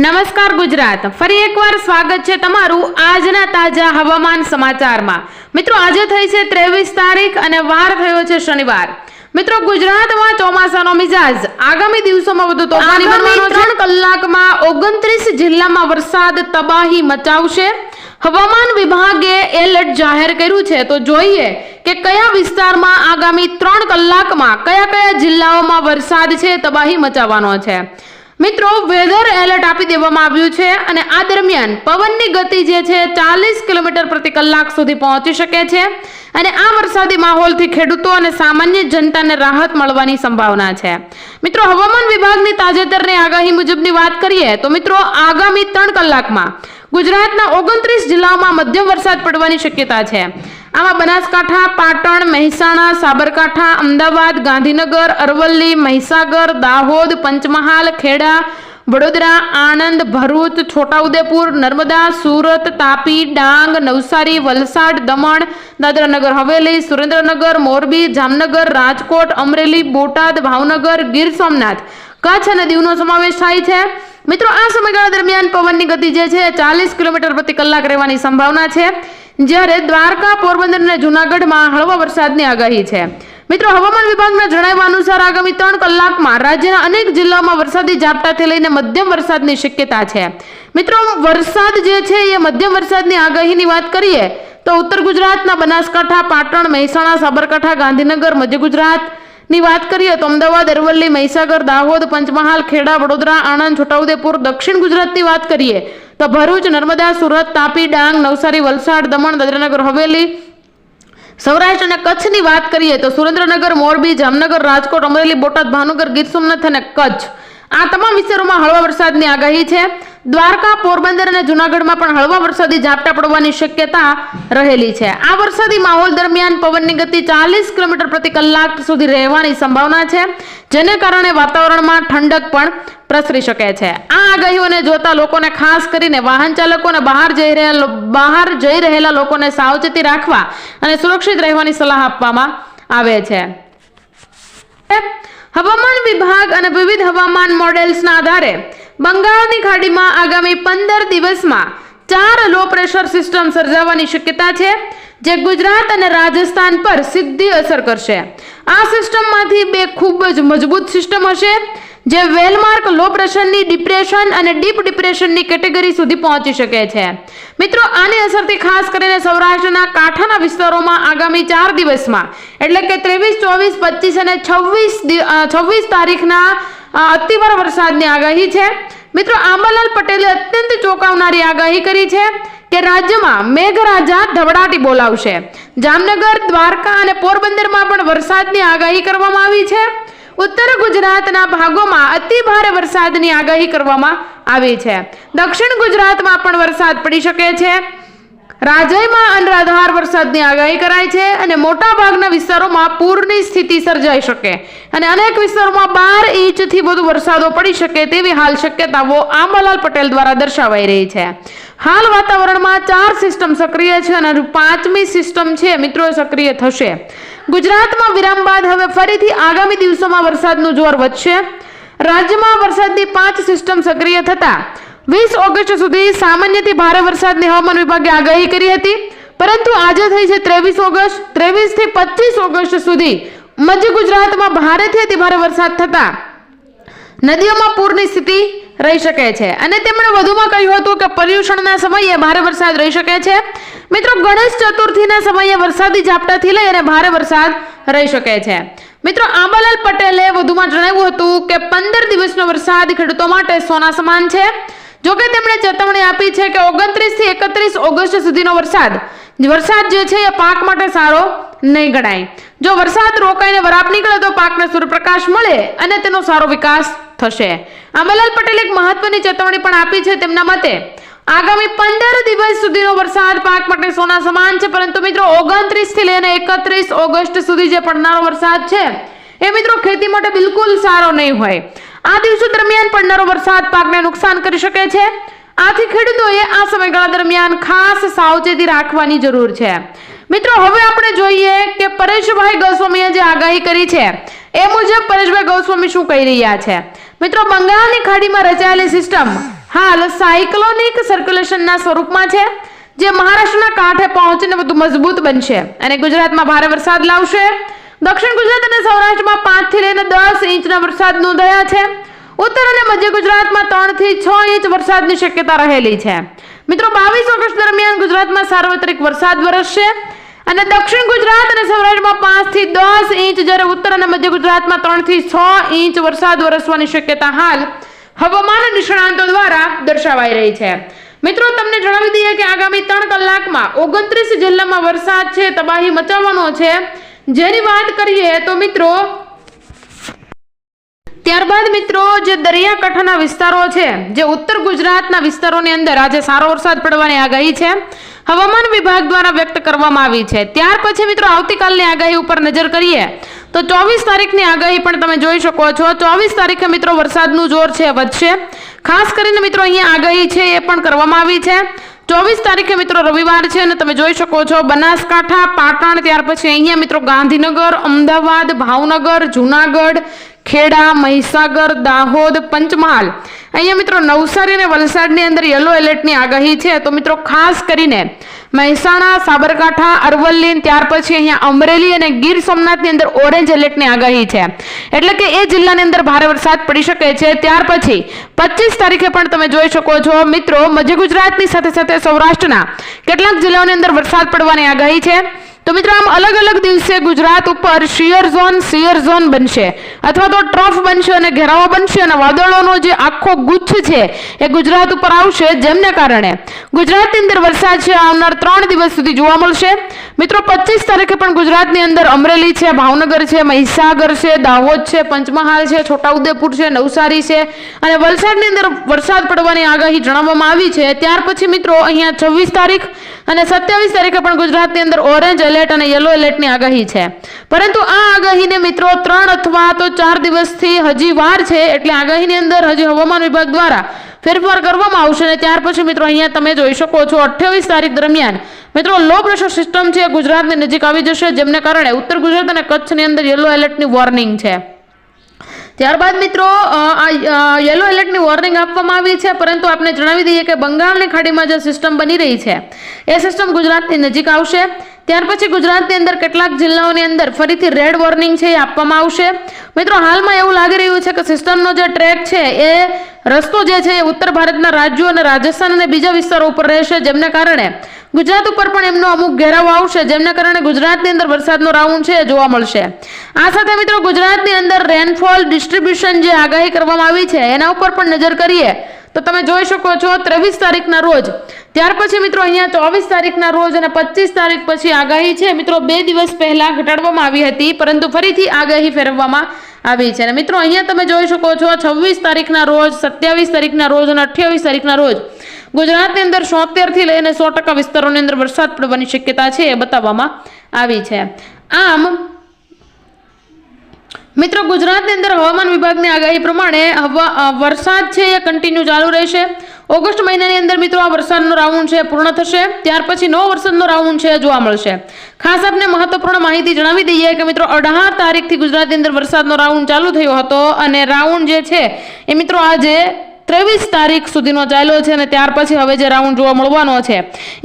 નમસ્કાર ગુજરાત. ફરી એકવાર સ્વાગત છે તમારું આજના તાજા હવામાન સમાચારમાં. મિત્રો આજે થઈ છે ત્રેવીસ તારીખ અને વાર થયો છે શનિવાર. મિત્રો ગુજરાતમાં ચોમાસાનો મિજાજ. આગામી દિવસોમાં વધુ તોફાની બનવાનો છે. ત્રણ કલાકમાં ઓગણત્રીસ જિલ્લામાં વરસાદ તબાહી મચાવશે. હવામાન વિભાગે એલર્ટ જાહેર કર્યું છે. તો જોઈએ કે કયા વિસ્તારમાં આગામી ત્રણ કલાકમાં કયા કયા જિલ્લાઓમાં વરસાદ છે તબાહી મચાવવાનો છે. મિત્રો વેધર એલર્ટ આપી દેવામાં આવ્યું છે અને આ દરમિયાન પવનની ગતિ જે છે ચાલીસ કિલોમીટર પ્રતિ કલાક સુધી પહોંચી શકે છે અને આ વરસાદી માહોલથી ખેડૂતો અને સામાન્ય જનતાને રાહત મળવાની સંભાવના છે. મિત્રો, હવામાન વિભાગની તાજેતરની આગાહી મુજબની વાત કરીએ તો મિત્રો, આગામી ત્રણ કલાકમાં ગુજરાતના ઓગણત્રીસ જિલ્લાઓમાં મધ્યમ વરસાદ પડવાની શક્યતા છે. આમાં બનાસકાંઠા, પાટણ, મહેસાણા, સાબરકાંઠા, અમદાવાદ, ગાંધીનગર, અરવલ્લી, મહીસાગર, દાહોદ, પંચમહાલ, ખેડા, વડોદરા, આણંદ, ભરૂચ, છોટાઉદેપુર, નર્મદા, સુરત, તાપી, ડાંગ, નવસારી, વલસાડ, દમણ, દાદરાનગર, હવેલી, સુરેન્દ્રનગર, મોરબી, જામનગર, રાજકોટ, અમરેલી, બોટાદ, ભાવનગર, ગીર સોમનાથ. કચ્છ અને દીવનો સમાવેશ થાય છે. મિત્રો, આ સમયગાળા દરમિયાન પવનની ગતિ જે છે, ચાલીસ કિલોમીટર પ્રતિ કલાક રહેવાની સંભાવના છે. જ્યારે દ્વારકા, પોરબંદર અને જુનાગઢમાં હળવા વરસાદની આગાહી છે. મિત્રો, હવામાન વિભાગના જણાવ્યા અનુસાર આગામી ત્રણ કલાકમાં રાજ્યના અનેક જિલ્લાઓમાં વરસાદી ઝાપટાથી લઈને મધ્યમ વરસાદની શક્યતા છે. મિત્રો વરસાદ જે છે એ મધ્યમ વરસાદની આગાહીની વાત કરીએ તો ઉત્તર ગુજરાતના બનાસકાંઠા, પાટણ, મહેસાણા, સાબરકાંઠા, ગાંધીનગર, મધ્ય ગુજરાત ની વાત કરીએ તો અમદાવાદ, અરવલ્લી, મહીસાગર, દાહોદ, પંચમહાલ, ખેડા, વડોદરા, આણંદ, છોટાઉદેપુર, દક્ષિણ ગુજરાતની વાત કરીએ તો ભરૂચ, નર્મદા, સુરત, તાપી, ડાંગ, નવસારી, વલસાડ, દમણ, દાદરાનગર, હવેલી, સૌરાષ્ટ્ર અને કચ્છની વાત કરીએ તો સુરેન્દ્રનગર, મોરબી, જામનગર, રાજકોટ, અમરેલી, બોટાદ, ભાવનગર, ગીર સોમનાથ અને કચ્છ. આ તમામ વિસ્તારોમાં હળવા વરસાદની આગાહી છે. દ્વારકા, પોરબંદર અને જુનાગઢમાં પણ હળવા વરસાદી ઝાપટા પડવાની શક્યતા રહેલી છે. આ વરસાદી માહોલ દરમિયાન પવનની ગતિ ચાલીસ કિલોમીટર પ્રતિ કલાક સુધી રહેવાની સંભાવના છે, જેને કારણે વાતાવરણમાં ઠંડક પણ પ્રસરી શકે છે. આ આગાહીઓને જોતા લોકોને ખાસ કરીને વાહન ચાલકોને બહાર જઈ રહેલા બહાર જઈ રહેલા લોકોને સાવચેતી રાખવા અને સુરક્ષિત રહેવાની સલાહ આપવામાં આવે છે. હવામાન વિભાગ અને વિવિધ હવામાન મોડેલ્સના આધારે બંગાળની ખાડીમાં આગામી પંદર દિવસમાં ચાર લો પ્રેશર સિસ્ટમ સર્જાવાની શક્યતા છે, જે ગુજરાત અને રાજસ્થાન પર સીધી અસર કરશે. આ સિસ્ટમમાંથી બે ખૂબ જ મજબૂત સિસ્ટમ હશે. જે વેલમાર્ક લો પ્રેશરની ડિપ્રેશન અને ડીપ ડિપ્રેશનની કેટેગરી સુધી પહોંચી શકે છે. મિત્રો, આની અસરથી ખાસ કરીને સૌરાષ્ટ્રના કાંઠાના વિસ્તારોમાં આગામી ચાર દિવસમાં, એટલે કે ત્રેવીસ, ચોવીસ, પચીસ અને છવ્વીસ છવ્વીસ તારીખના અતિવાર વરસાદની આગાહી છે. મિત્રો, આંબાલાલ પટેલે અત્યંત ચોંકાવનારી આગાહી કરી છે કે રાજ્યમાં મેઘરાજા ધબડાટી બોલાવશે. જામનગર, દ્વારકા અને પોરબંદરમાં પણ વરસાદની આગાહી કરવામાં આવી છે. ઉત્તર ગુજરાતના ભાગોમાં અતિ ભારે વરસાદની આગાહી કરવામાં આવી છે. દક્ષિણ ગુજરાતમાં પણ વરસાદ પડી શકે છે. રાજયમાં અનરાધાર વરસાદની આગાહી કરાઈ છે અને મોટા ભાગના વિસ્તારોમાં પૂરની સ્થિતિ સર્જાઈ શકે અને અનેક વિસ્તારોમાં બાર ઇંચથી વધુ વરસાદો પડી શકે તેવી હાલ શક્યતાઓ આંબાલાલ પટેલ દ્વારા દર્શાવાઈ રહી છે. હાલ વાતાવરણમાં ચાર સિસ્ટમ સક્રિય છે અને પાંચમી સિસ્ટમ છે. મિત્રો સક્રિય થશે. ગુજરાતમાં વિરામ બાદ હવે ફરીથી આગામી દિવસોમાં વરસાદનું જોર વધશે. રાજ્યમાં વરસાદની પાંચ સિસ્ટમ સક્રિય થતા વીસ ઓગસ્ટ સુધી સામાન્યથી ભારે વરસાદની હવામાન વિભાગે આગાહી કરી હતી. પરંતુ આજે થઈ છે ત્રેવીસ ઓગસ્ટ. ત્રેવીસથી પચીસ ઓગસ્ટ સુધી મધ્ય ગુજરાતમાં ભારેથી અતિભારે વરસાદ થતા. નદીઓમાં પૂરની સ્થિતિ રહી શકે છે. અને તેમણે વધુમાં કહ્યું હતું કે પર્યુષણના સમયે ભારે વરસાદ રહી શકે છે. મિત્રો, ગણેશ ચતુર્થીના સમયે વરસાદી ઝાપટાથી લઈ અને ભારે વરસાદ રહી શકે છે. મિત્રો, આંબાલાલ પટેલે વધુમાં જણાવ્યું હતું કે પંદર દિવસનો વરસાદ ખેડૂતો માટે સોના સમાન છે. જોકે તેમણે ચેતવણી આપી છે કે ઓગણત્રીસથી એકત્રીસ ઓગસ્ટ સુધીનો વરસાદ વરસાદ જે છે એ પાક માટે સારો નહીં ગણાય. જો વરસાદ રોકાઈને વરાપ નીકળે તો પાકને સૂર્યપ્રકાશ મળે અને તેનો સારો વિકાસ થશે. આંબાલાલ પટેલે એક મહત્વની ચેતવણી પણ આપી છે તેમના મતે, આગામી પંદર દિવસ સુધીનો વરસાદ પાક માટે સોના સમાન છે, પરંતુ મિત્રો ઓગણત્રીસથી લઈને એકત્રીસ ઓગસ્ટ સુધી જે પડનારો વરસાદ છે, એ મિત્રો ખેતી માટે બિલકુલ સારો નહીં હોય. આ દિવસો દરમિયાન પડનારો વરસાદ પાકને નુકસાન કરી શકે છે. આથી ખેડૂતોએ આ સમયગાળા દરમિયાન ખાસ સાવચેતી રાખવાની જરૂર છે. મિત્રો, હવે આપણે જોઈએ કે પરેશભાઈ ગોસ્વામીએ જે આગાહી કરી છે, એ મુજબ પરેશભાઈ ગોસ્વામી શું કહી રહ્યા છે? મિત્રો, બંગાળની ખાડીમાં રચાયેલી સિસ્ટમ હાલ સાયક્લોનિક સર્ક્યુલેશનના સ્વરૂપમાં છે, જે મહારાષ્ટ્રના કાંઠે પહોંચીને વધુ મજબૂત બનશે. અને ગુજરાતમાં ભારે વરસાદ લાવશે. દક્ષિણ ગુજરાત અને સૌરાષ્ટ્રમાં પાંચથી લઈને દસ ઇંચના વરસાદ નોંધાયા છે. ઉત્તર અને મધ્ય ગુજરાતમાં ત્રણથી છ ઇંચ વરસાદની શક્યતા રહેલી છે. મિત્રો, બાવીસ ઓગસ્ટ દરમિયાન ગુજરાતમાં સાર્વત્રિક વરસાદ વરસશે. અને દક્ષિણ ગુજરાત અને સૌરાષ્ટ્રમાં પાંચથી દસ ઇંચ, જ્યારે ઉત્તર અને મધ્ય ગુજરાતમાં ત્રણથી છ ઇંચ વરસાદ વરસવાની શક્યતા હાલ હવામાન નિષ્ણાંતો દ્વારા દર્શાવાઈ રહી છે. મિત્રો, તમને જણાવી દઈએ કે આગામી ત્રણ કલાકમાં ઓગણત્રીસ જિલ્લામાં વરસાદ છે, તબાહી મચાવવાનો છે. જેની વાત કરીએ તો મિત્રો, ત્યારબાદ મિત્રો, જે દરિયાકાંઠાના વિસ્તારો છે, જે ઉત્તર ગુજરાતના વિસ્તારોની અંદર આજે સારો વરસાદ પડવાની આગાહી છે. હવામાન વિભાગ દ્વારા વ્યક્ત કરવામાં આવી છે. ત્યાર પછી મિત્રો આવતીકાલની આગાહી ઉપર નજર કરીએ તો ચોવીસ તારીખની આગાહી પણ તમે જોઈ શકો છો. ચોવીસ તારીખે મિત્રો વરસાદનું જોર છે, વધશે. ખાસ કરીને મિત્રો અહીંયા આગાહી છે એ પણ કરવામાં આવી છે. ચોવીસ તારીખે મિત્રો રવિવાર છે અને તમે જોઈ શકો છો બનાસકાંઠા, પાટણ, ત્યાર પછી અહીંયા મિત્રો ગાંધીનગર, અમદાવાદ, ભાવનગર, જુનાગઢ ખેડા, મહીસાગર, દાહોદ, પંચમહાલ. અહીંયા મિત્રો નવસારી અને વલસાડની અંદર યલો એલર્ટની આગાહી છે. તો મિત્રો ખાસ કરીને મહેસાણા, સાબરકાંઠા, અરવલ્લી ત્યાર પછી અહીંયા અમરેલી અને ગીર સોમનાથની અંદર ઓરેન્જ એલર્ટની આગાહી છે. એટલે કે એ જિલ્લાની અંદર ભારે વરસાદ પડી શકે છે. ત્યાર પછી પચીસ તારીખે પણ તમે જોઈ શકો છો, મિત્રો, મધ્ય ગુજરાતની સાથે સાથે સૌરાષ્ટ્રના કેટલાક જિલ્લાઓની અંદર વરસાદ પડવાની આગાહી છે. તો મિત્રો, આમ અલગ અલગ દિવસે ગુજરાત ઉપર શિયર ઝોન શિયર ઝોન બનશે. અથવા તો ટ્રફ બનશે અને ઘેરાવો બનશે અને વાદળોનો જે આખો ગુચ્છ છે એ ગુજરાત ઉપર આવશે જેમને કારણે. ગુજરાતની અંદર વરસાદ છે, આવનાર ત્રણ દિવસ સુધી જોવા મળશે. મિત્રો, પચીસ તારીખે પણ ગુજરાતની અંદર અમરેલી છે, ભાવનગર છે, મહીસાગર છે, દાહોદ છે, પંચમહાલ છે, છોટાઉદેપુર છે, નવસારી છે. અને વલસાડની અંદર વરસાદ પડવાની આગાહી જણાવવામાં આવી છે. ત્યાર પછી મિત્રો, અહીંયા છવ્વીસ તારીખ અને સત્યાવીસ તારીખે પણ ગુજરાતની અંદર ઓરેન્જ એલર્ટ અને યલો એલર્ટની આગાહી છે. પરંતુ આ આગાહીને મિત્રો ત્રણ અથવા તો ચાર દિવસથી હજી વાર છે એટલે આગાહીની અંદર હજી હવામાન વિભાગ દ્વારા ફેરફાર કરવામાં આવશે અને ત્યાર પછી મિત્રો અહીંયા તમે જોઈ શકો છો અઠ્યાવીસ તારીખ દરમિયાન મિત્રો લો પ્રેશર સિસ્ટમ છે ગુજરાતની નજીક આવી જશે, જેમને કારણે ઉત્તર ગુજરાત અને કચ્છની અંદર યલો એલર્ટની વોર્નિંગ છે. ત્યારબાદ મિત્રો યલો એલર્ટની વોર્નિંગ આપવામાં આવી છે, પરંતુ આપણે જણાવી દઈએ કે બંગાળની ખાડીમાં જે સિસ્ટમ બની રહી છે, એ સિસ્ટમ ગુજરાતની નજીક આવશે. ત્યાર પછી ગુજરાતની અંદર કેટલાક જિલ્લાઓની અંદર ફરીથી રેડ વોર્નિંગ છે એ આપવામાં આવશે. મિત્રો, હાલમાં એવું લાગી રહ્યું છે કે સિસ્ટમનો જે ટ્રેક છે એ રસ્તો જે છે એ ઉત્તર ભારતના રાજ્યો અને રાજસ્થાન અને બીજા વિસ્તારો ઉપર રહેશે, જેમને કારણે ગુજરાત ઉપર પણ એમનો અમુક ઘેરાવ આવશે, જેમને કારણે ગુજરાતની અંદર વરસાદનો રાઉન્ડ છે જોવા મળશે. આ સાથે મિત્રો ગુજરાતની અંદર રેનફોલ ડિસ્ટ્રીબ્યુશન જે આગાહી કરવામાં આવી છે, એના ઉપર પણ નજર કરીએ તો તમે જોઈ શકો છો ત્રેવીસ તારીખના રોજ. ત્યાર પછી મિત્રો અહીંયા ચોવીસ તારીખના રોજ અને પચીસ તારીખ પછી આગાહી છે. મિત્રો, બે દિવસ પહેલાં ઘટાડવામાં આવી હતી, પરંતુ ફરીથી આગાહી ફેરવવામાં આવી છે. અને મિત્રો, અહીંયા તમે જોઈ શકો છો છવ્વીસ તારીખના રોજ, સત્યાવીસ તારીખના રોજ અને અઠ્યાવીસ તારીખના રોજ ગુજરાતની અંદર સોતેરથી લઈને સો ટકા વિસ્તારોની અંદર વરસાદ પડવાની શક્યતા છે એ બતાવવામાં આવી છે. આમ મિત્રો, ગુજરાતની અંદર હવામાન વિભાગની આગાહી પ્રમાણે હવા વરસાદ છે એ કન્ટિન્યુ ચાલુ રહેશે. ઓગસ્ટ મહિનાની અંદર મિત્રો, આ વરસાદનો રાઉન્ડ છે પૂર્ણ થશે. ત્યાર પછી નવો વરસાદનો રાઉન્ડ છે જોવા મળશે. ખાસ આપને મહત્વપૂર્ણ માહિતી જણાવી દઈએ કે મિત્રો, અઢાર તારીખથી ગુજરાતની અંદર વરસાદનો રાઉન્ડ ચાલુ થયો હતો અને રાઉન્ડ જે છે એ મિત્રો, આજે ત્રેવીસ તારીખ સુધીનો ચાલ્યો છે અને ત્યાર પછી હવે જે રાઉન્ડ જોવા મળવાનો છે,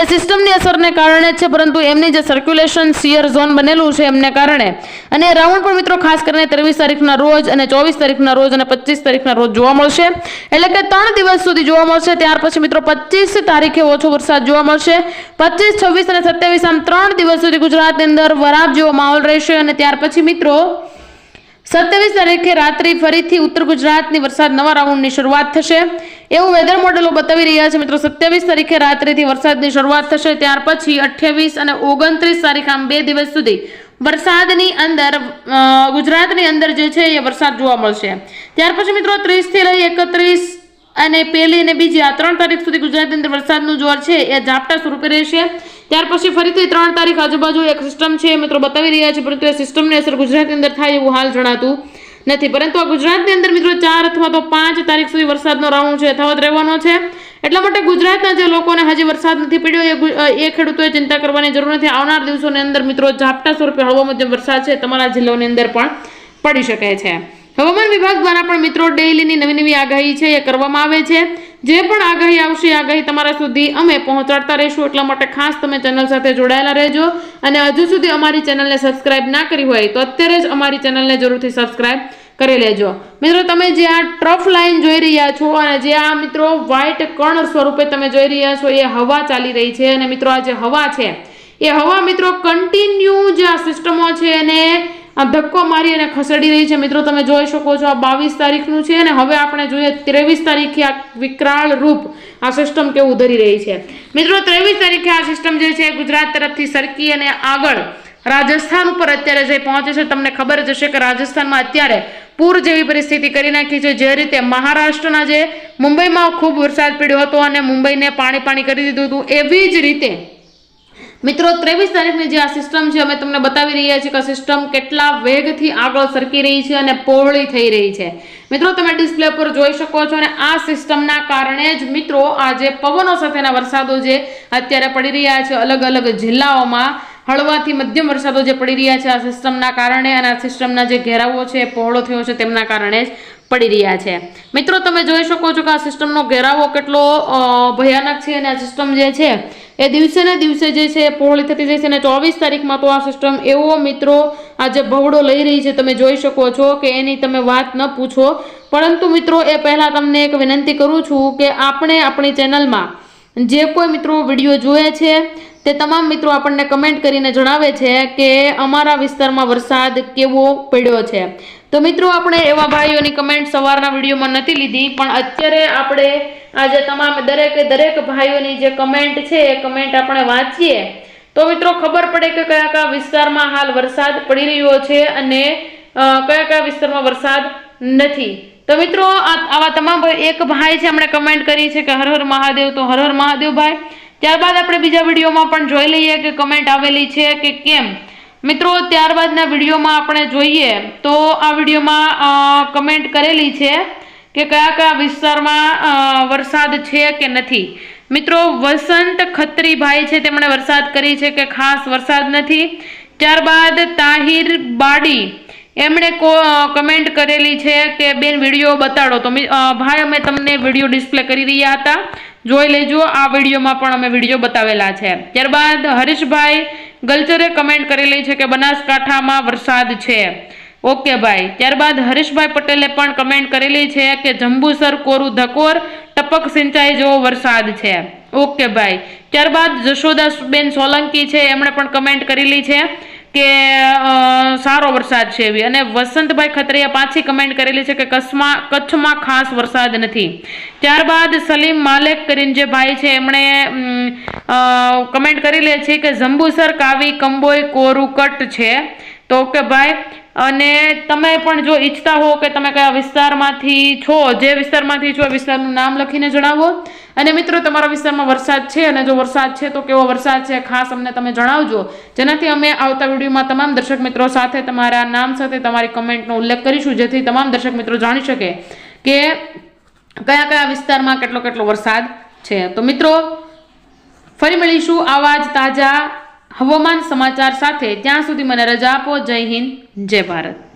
એ સિસ્ટમની અસરને કારણે જ છે, પરંતુ એમની જે સર્ક્યુલેશન સિયર ઝોન બનેલું છે એમને કારણે. અને રાઉન્ડ પણ મિત્રો ખાસ કરીને ત્રેવીસ તારીખના રોજ અને ચોવીસ તારીખના રોજ અને પચીસ તારીખના રોજ જોવા મળશે. એટલે કે ત્રણ દિવસ સુધી જોવા મળશે, ત્યાર પછી મિત્રો પચીસ તારીખે ઓછો વરસાદ જોવા મળશે. પચીસ, છવ્વીસ અને સત્યાવીસ આમ ત્રણ દિવસ સુધી ગુજરાતની અંદર વરાપ જેવો માહોલ રહેશે અને ત્યાર પછી મિત્રો સત્યાવીસ તારીખે રાત્રિ ફરીથી ઉત્તર ગુજરાતની વરસાદ નવા રાઉન્ડની શરૂઆત થશે. એવું વેધર મોડેલો બતાવી રહ્યા છે મિત્રો. સત્યાવીસ તારીખે રાત્રિથી વરસાદની શરૂઆત થશે. ત્યાર પછી અઠ્યાવીસ અને ઓગણત્રીસ તારીખ આમ બે દિવસ સુધી વરસાદની અંદર ગુજરાતની અંદર જે છે એ વરસાદ જોવા મળશે. ત્યાર પછી મિત્રો ત્રીસથી લઈ એકત્રીસ અને પહેલી અને બીજી આ ત્રણ તારીખ સુધી ગુજરાતની અંદર વરસાદનું જોર છે, એ ઝાપટા સ્વરૂપે રહેશે. ત્યાર પછી ફરીથી ત્રણ તારીખ આજુબાજુ એક સિસ્ટમ છે મિત્રો બતાવી રહ્યા છે, પરંતુ એ સિસ્ટમની અસર ગુજરાતની અંદર થાય એવું હાલ જણાતું નથી. પરંતુ આ ગુજરાતની અંદર મિત્રો ચાર અથવા તો પાંચ તારીખ સુધી વરસાદનો રાઉન્ડ છે, યથાવત રહેવાનો છે. એટલા માટે ગુજરાતના જે લોકોને હજી વરસાદ નથી પડ્યો, એ એ ખેડૂતોએ ચિંતા કરવાની જરૂર નથી. આવનાર દિવસોની અંદર મિત્રો ઝાપટા સ્વરૂપે હળવો મધ્યમ વરસાદ છે, તમારા જિલ્લાઓની અંદર પણ પડી શકે છે. હવામાન વિભાગ દ્વારા પણ મિત્રો ડેઇલીની નવી નવી આગાહી છે, એ કરવામાં આવે છે. જે પણ આગાહી આવશે આગાહી તમારા સુધી અમે પહોંચાડતા રહીશું. એટલા માટે ખાસ તમે ચેનલ સાથે જોડાયેલા રહેજો. અને હજુ સુધી અમારી ચેનલને સબસ્ક્રાઇબ ના કરી હોય, તો અત્યારે જ અમારી ચેનલને જરૂરથી સબસ્ક્રાઇબ કરી લેજો. મિત્રો, તમે જે આ ટ્રફ લાઇન જોઈ રહ્યા છો અને જે આ મિત્રો વ્હાઇટ કણ સ્વરૂપે તમે જોઈ રહ્યા છો, એ હવા ચાલી રહી છે. અને મિત્રો, આ જે હવા છે, એ હવા મિત્રો કન્ટિન્યુ જે આ સિસ્ટમો છે એને આ ધક્કો મારી અને ખસેડી રહી છે. મિત્રો, તમે જોઈ શકો છો આ બાવીસ તારીખનું છે અને હવે આપણે જોઈએ ત્રેવીસ તારીખે આ વિકરાળ રૂપ આ સિસ્ટમ કેવું ધરી રહી છે. મિત્રો, ત્રેવીસ તારીખે આ સિસ્ટમ જે છે ગુજરાત તરફથી સરકી અને આગળ રાજસ્થાન ઉપર અત્યારે જઈ પહોંચે છે, તમને ખબર જ હશે કે રાજસ્થાનમાં અત્યારે પૂર જેવી પરિસ્થિતિ કરી નાખી છે. જે રીતે મહારાષ્ટ્રના જે મુંબઈમાં ખૂબ વરસાદ પડ્યો હતો અને મુંબઈને પાણી પાણી કરી દીધું હતું, એવી જ રીતે મિત્રો, ત્રેવીસ તારીખની જે આ સિસ્ટમ છે, અમે તમને બતાવી રહ્યા છીએ કે સિસ્ટમ કેટલા વેગથી આગળ સરકી રહી છે અને પહોળી થઈ રહી છે. મિત્રો, તમે ડિસ્પ્લે પર જોઈ શકો છો અને આ સિસ્ટમના કારણે જ મિત્રો, આ જે પવનો સાથેના વરસાદો જે અત્યારે પડી રહ્યા છે, અલગ અલગ જિલ્લાઓમાં હળવાથી મધ્યમ વરસાદો જે પડી રહ્યા છે, આ સિસ્ટમના કારણે અને આ સિસ્ટમના જે ઘેરાવો છે પહોળો થયો છે, તેમના કારણે જ પડી રહ્યા છે. મિત્રો, તમે જોઈ શકો છો કે આ સિસ્ટમનો ઘેરાવો કેટલો ભયાનક છે અને આ સિસ્ટમ જે છે એ દિવસે ને દિવસે જે છે એ પહોળી થતી જશે અને ચોવીસ તારીખમાં તો આ સિસ્ટમ એવો મિત્રો આજે ભવડો લઈ રહી છે, તમે જોઈ શકો છો કે એની તમે વાત ન પૂછો. પરંતુ મિત્રો, એ પહેલાં તમને એક વિનંતી કરું છું કે આપણે આપણી ચેનલમાં જે કોઈ મિત્રો વીડિયો જોયા છે, તે તમામ મિત્રો આપણને કમેન્ટ કરીને જણાવે છે કે અમારા વિસ્તારમાં વરસાદ કેવો પડ્યો છે. તો મિત્રો, આપણે એવા ભાઈઓની કમેન્ટ સવારના વિડીયોમાં નથી લીધી, પણ અત્યારે આપણે આજે તમામ દરેકે, દરેક ભાઈઓની જે કમેન્ટ છે, એ કમેન્ટ આપણે વાંચીએ. તો મિત્રો, ખબર પડે કે કયા કયા વિસ્તારમાં હાલ વરસાદ પડી રહ્યો છે અને કયા કયા વિસ્તારમાં વરસાદ નથી. તો મિત્રો આવા તમામ એક ભાઈ છે હમણાં કમેન્ટ કરી છે કે હર હર મહાદેવ, તો હર હર મહાદેવ ભાઈ. ત્યારબાદ આપણે બીજા વિડીયોમાં પણ જોઈ લઈએ કે કમેન્ટ આવેલી છે કે કેમ. મિત્રો, ત્યારબાદના વિડીયોમાં આપણે જોઈએ તો આ વિડીયોમાં કમેન્ટ કરેલી છે કે કયા કયા વિસ્તારમાં વરસાદ છે કે નથી. મિત્રો, વસંત ખત્રીભાઈ છે, તેમણે વરસાદ કરી છે કે ખાસ વરસાદ નથી. ત્યારબાદ તાહિર બાડી, એમણે કમેન્ટ કરેલી છે કે, બેન, વીડિયો બતાડો. તો ભાઈ, અમે તમને વીડિયો ડિસ્પ્લે કરી રહ્યા હતા. જોઈ લેજો, આ વિડીયોમાં પણ અમે વીડિયો બતાવેલા છે. ત્યારબાદ હરીશભાઈ ગલચરે કમેન્ટ કરેલી છે કે બનાસકાંઠામાં વરસાદ છે. ઓકે ભાઈ, ત્યારબાદ હરીશભાઈ પટેલે પણ કમેન્ટ કરેલી છે કે જંબુસર, કોરું, ધકોર, ટપક સિંચાઈ જેવો વરસાદ છે. ઓકે ભાઈ, ત્યારબાદ જશોદાબેન સોલંકી છે, એમણે પણ કમેન્ટ કરેલી છે. કે સારો વરસાદ છે એવી. અને વસંતભાઈ ખત્રિયા પાછી કમેન્ટ કરેલી છે કે કચ્છમાં કચ્છમાં ખાસ વરસાદ નથી. ત્યારબાદ સલીમ માલેક કરીને જે ભાઈ છે, એમણે કમેન્ટ કરી કરેલી છે કે જંબુસર, કાવી કંબોય કોરું, કટ છે. તો ઓકે ભાઈ, અને તમે પણ જો ઈચ્છતા હો કે તમે કયા વિસ્તારમાંથી છો, જે વિસ્તારમાંથી છો વિસ્તારનું નામ લખીને જણાવો. અને મિત્રો, તમારા વિસ્તારમાં વરસાદ છે અને જો વરસાદ છે તો કેવો વરસાદ છે ખાસ અમને તમે જણાવજો. જેનાથી અમે આવતા વિડીયોમાં તમામ દર્શક મિત્રો સાથે તમારા નામ સાથે તમારી કમેન્ટનો ઉલ્લેખ કરીશું, જેથી તમામ દર્શક મિત્રો જાણી શકે કે કયા કયા વિસ્તારમાં કેટલો કેટલો વરસાદ છે. તો મિત્રો, ફરી મળીશું આવા જ તાજા હવામાન સમાચાર સાથે. ત્યાં સુધી મને રજા આપો. જય હિન્દ, જય ભારત.